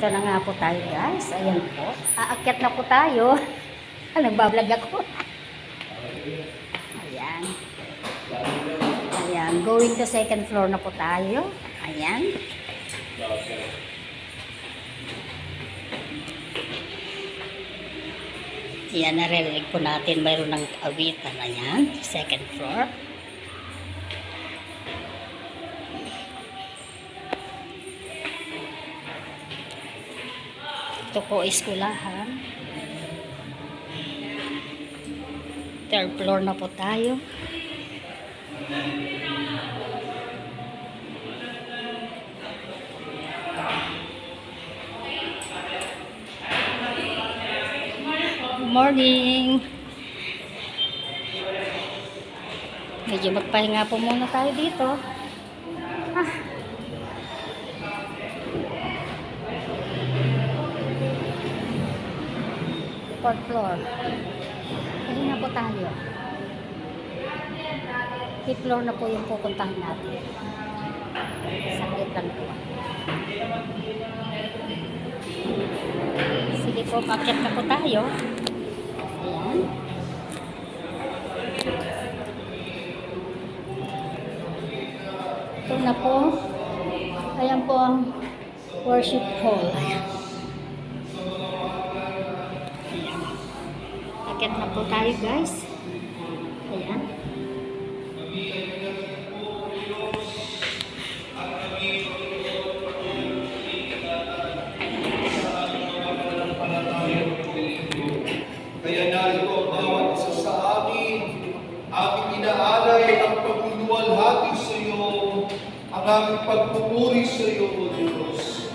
Ito na nga po tayo guys. Ayan po. Aakyat na po tayo. Nagbablog ako. Ayan. Ayan. Going to second floor na po tayo. Ayan. Ayan, naririnig po natin mayroon ng awitan. Ayan. Second floor. Ito po is kulahan. Third floor na po tayo. Morning! Medyo magpahinga po muna tayo dito. Fourth floor. Pahinga po tayo. Fifth floor na po yung pupuntahan natin. Saglit lang po. Sige po, paket na po tayo. Ayan. Ito na po. Ayan po ang worship hall. Ayan. Akit na po tayo guys. Ayan. Kaya narito ang bawat isa sa amin, aming inaalay ang pagluwalhati sa iyo, ang aming pagpupuri sa iyo, O Diyos.